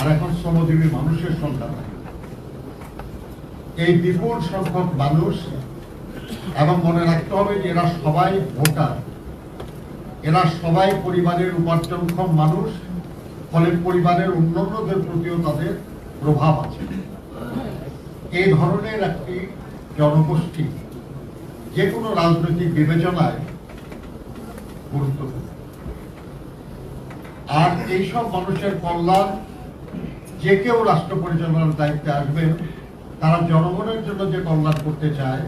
আর এখন শ্রমজীবী মানুষের সংখ্যা এই বিপুল সংখ্যক মানুষ এবং মনে রাখতে হবে যে এরা সবাই ভোটার। এরা সবাই পরিবারের উপার্জনক্ষম মানুষ, ফলে পরিবারের অন্যান্যদের প্রতিও তাদের প্রভাব আছে। এই ধরনের একটি জনগোষ্ঠী যে কোনো রাজনৈতিক বিবেচনায় গুরুত্বপূর্ণ। আর এইসব মানুষের কল্যাণ যে কেউ রাষ্ট্র পরিচালনার দায়িত্বে আসবেন তারা জনগণের জন্য যে কল্যাণ করতে চায়,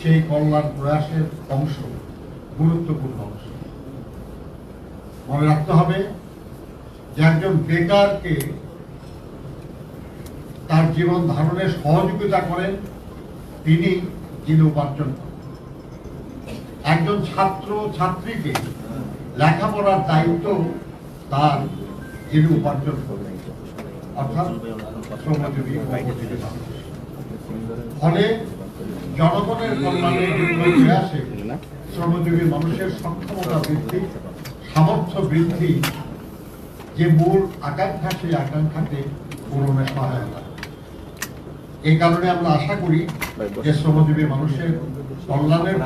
সেই কল্যাণ প্রয়াসের অংশ, গুরুত্বপূর্ণ অংশ। মনে রাখতে হবে যে একজন বেকারকে তার জীবন ধারণে সহযোগিতা করেন, তিনি যিনি উপার্জন করেন। একজন ছাত্র, ছাত্রীকে লেখাপড়ার দায়িত্ব তার যিনি উপার্জন করবেন অর্থাৎ শ্রমজীবী ফলে জনগণের কল্যাণের শ্রমজীবী মানুষের সক্ষমতা বৃদ্ধি সামর্থ্য বৃদ্ধি যে মূল আকাঙ্ক্ষা সেই আকাঙ্ক্ষাকে পূরণে সহায়তা এই কারণে আমরা আশা করি যে শ্রমজীবী মানুষের কল্যাণের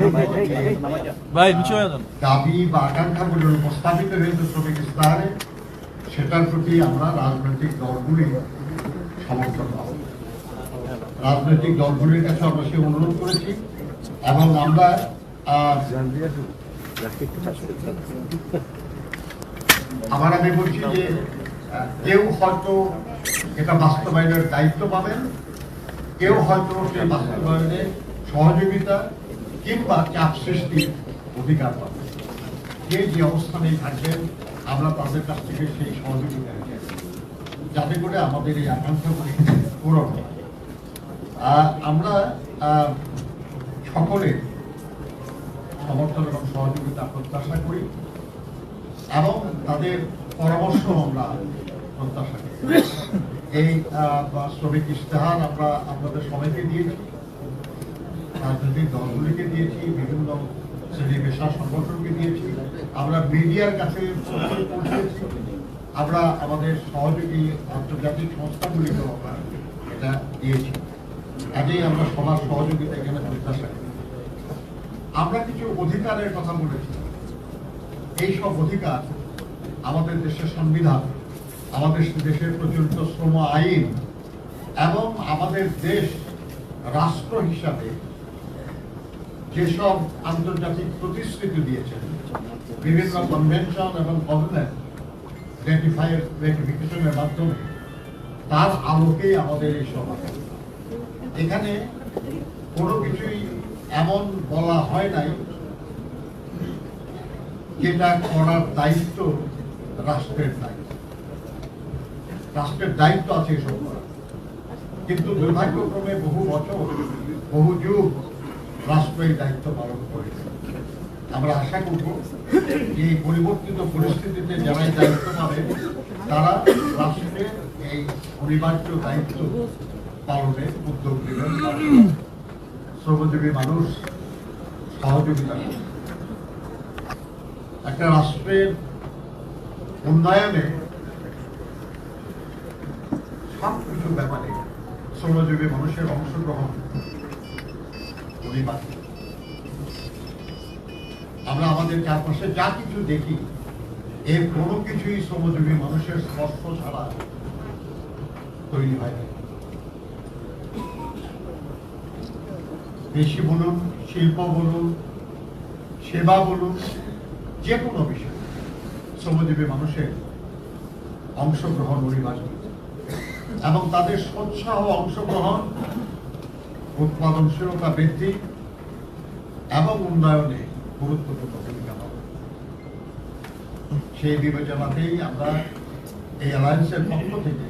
হয়ে দাবি বা আকাঙ্ক্ষাগুলো উপস্থাপিত হয়েছে শ্রমিক ইস্তাহারে সেটার প্রতি আমরা রাজনৈতিক দলগুলি সমর্থন পাবো। রাজনৈতিক দলগুলির কাছে আমরা সে অনুরোধ করেছি এবং আমরা আবার আমি বলছি যে, কেউ হয়তো এটা বাস্তবায়নের দায়িত্ব পাবেন, কেউ হয়তো সেই বাস্তবায়নে সহযোগিতা কিংবা চাপ সৃষ্টির অধিকার পাবেন। যে যে অবস্থানেই থাকবেন আমরা তাদের কাছ থেকে সেই সহযোগিতা। যাতে করে আমাদের এই আকাঙ্ক্ষাগুলি পূরণ হয় আমরা সকলে সমর্থন এবং সহযোগিতা প্রত্যাশা করি এবং তাদের পরামর্শ আমরা প্রত্যাশা করি এই শ্রমিক ইশতেহার আমরা আপনাদের সবাইকে দিয়েছি, রাজনৈতিক দলগুলিকে দিয়েছি, বিভিন্ন সংগঠনকে দিয়েছি, আমরা মিডিয়ার কাছে আমরা আমাদের সহযোগী আন্তর্জাতিক সংস্থাগুলিকেও আমরা এটা দিয়েছি। কাজেই আমরা সবার সহযোগিতা এখানে প্রত্যাশা আমরা কিছু অধিকারের কথা বলেছি। এই সব অধিকার আমাদের দেশের সংবিধান, আমাদের দেশের প্রচলিত শ্রম আইন এবং আমাদের দেশ রাষ্ট্র হিসাবে যেসব আন্তর্জাতিক প্রতিশ্রুতি দিয়েছেন, বিভিন্ন কনভেনশন এবং রেটিফিকেশনের মাধ্যমে, তার আলোকেই আমাদের এই সভা। এখানে কোনো কিছুই এমন বলা হয় নাই যেটা করার দায়িত্ব রাষ্ট্রের দায়িত্ব। রাষ্ট্রের দায়িত্ব আছে এসব করা কিন্তু দুর্ভাগ্যক্রমে বহু বছর, বহু যুগ রাষ্ট্র এই দায়িত্ব পালন করেছে আমরা আশা করব যে পরিবর্তিত পরিস্থিতিতে যারা এই দায়িত্ব পাবে, তারা রাষ্ট্রের এই অনিবার্য দায়িত্ব পালনে উদ্যোগ নেবেন। শ্রমজীবী মানুষ সহযোগিতা একটা রাষ্ট্রের উন্নয়নে সব কিছু ব্যাপারে শ্রমজীবী মানুষের অংশগ্রহণ অনিবার্য আমরা আমাদের চারপাশে যা কিছু দেখি, এর কোনো কিছুই শ্রমজীবী মানুষের স্পর্শ ছাড়া তৈরি হয় না। কৃষি বলুন, শিল্প বলুন, সেবা বলুন, যে কোনো বিষয়, শ্রমজীবী মানুষের অংশগ্রহণ অনিবার্য এবং তাদের সোৎসাহ অংশগ্রহণ উৎপাদনশীলতা বৃদ্ধি এবং উন্নয়নে গুরুত্বপূর্ণ ভূমিকা করে। সেই বিবেচনাতেই আমরা এই অ্যালায়েন্সের পক্ষ থেকে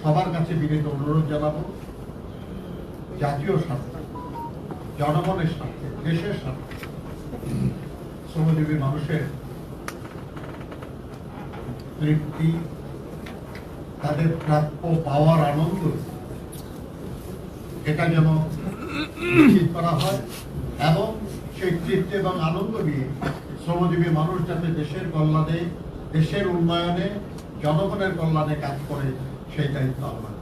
সবার কাছে বিনীত অনুরোধ জানাব, জাতীয় স্বার্থে, জনগণের স্বার্থে, দেশের স্বার্থে, শ্রমজীবী মানুষের তৃপ্তি, তাদের প্রাপ্য পাওয়ার আনন্দ এটা যেন নিশ্চিত করা হয় এবং সেই তৃপ্তি এবং আনন্দ নিয়ে শ্রমজীবী মানুষ যাতে দেশের কল্যাণে, দেশের উন্নয়নে, জনগণের কল্যাণে কাজ করে, সেই দায়িত্ব আমার।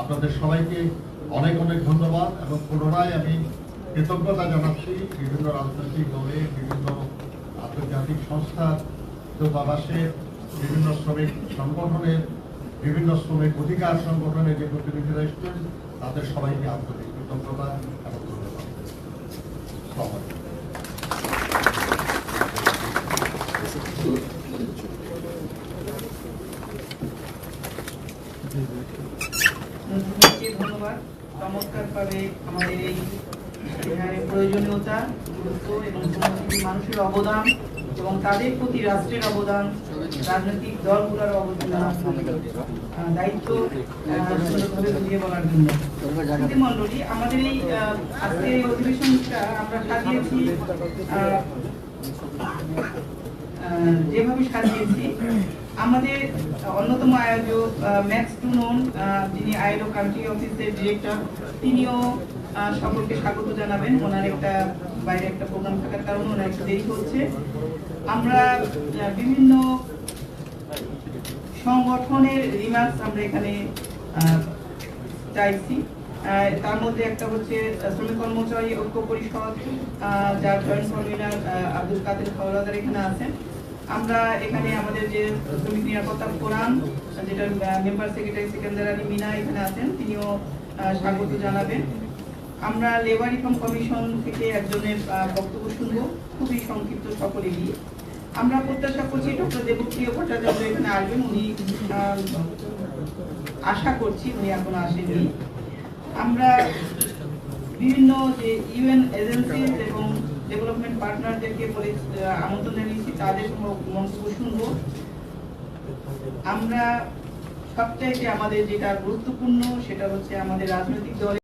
আপনাদের সবাইকে অনেক অনেক ধন্যবাদ এবং পুনরায় আমি কৃতজ্ঞতা জানাচ্ছি বিভিন্ন রাজনৈতিক দলে, বিভিন্ন আন্তর্জাতিক সংস্থার দূতাবাসের বিভিন্ন শ্রমিক সংগঠনের বিভিন্ন শ্রমিক অধিকার সংগঠনের যে প্রতিনিধিরা এসেছেন, তাদের সবাইকে আন্তরিক কৃতজ্ঞতা এবং ধন্যবাদ। এই প্রয়োজনীয়তা, গুরুত্ব এবং মানুষের অবদান এবং তাদের প্রতি রাষ্ট্রের অবদান রাজনৈতিক দলগুলোর অবদান দায়িত্ব সুন্দরভাবে বুঝিয়ে বলার জন্য। মন্ডলী আমাদের এই আহ, আজকের এই অধিবেশনটা আমরা সাজিয়েছি যেভাবে সাজিয়েছি আমাদের অন্যতম আয়োজক ম্যাক্স টু নোন যিনি আইলো কান্ট্রি অফিসের ডিরেক্টর তিনিও সকলকে স্বাগত জানাবেন। ওনার একটা বাইরে একটা প্রোগ্রাম থাকার কারণে ওনার একটু দেরি হচ্ছে। আমরা বিভিন্ন সংগঠনের রিমার্কস আমরা এখানে চাইছি। তার মধ্যে একটা হচ্ছে শ্রমিক কর্মচারী ঐক্য পরিষদ যার জয়েন্ট কনভিনার আব্দুল কাদের হাওলাদার এখানে আছেন। আমরা এখানে আমাদের যে শ্রমিক নিরাপত্তা ফোরাম যেটা মেম্বার সেক্রেটারি সেকেন্দার আলী মিনা এখানে আছেন, তিনিও স্বাগত জানাবেন। আমরা লেবার রিফর্ম কমিশন থেকে একজনের বক্তব্য শুনব। খুবই সংক্ষিপ্ত সকলেরই। আমরা প্রত্যাশা করছি ডক্টর দেবপ্রিয় ভট্টাচার্য এখানে আসবেন। উনি আশা করছি উনি এখনও আসেননি। আমরা বিভিন্ন যে ইউএন এজেন্সিজ এবং ডেভেলপমেন্ট পার্টনারদেরকে বলে আমন্ত্রণ জানিয়েছি, তাদের মন্তব্য শুনব। আমরা সবচাইতে আমাদের যেটা গুরুত্বপূর্ণ, সেটা হচ্ছে আমাদের রাজনৈতিক দলের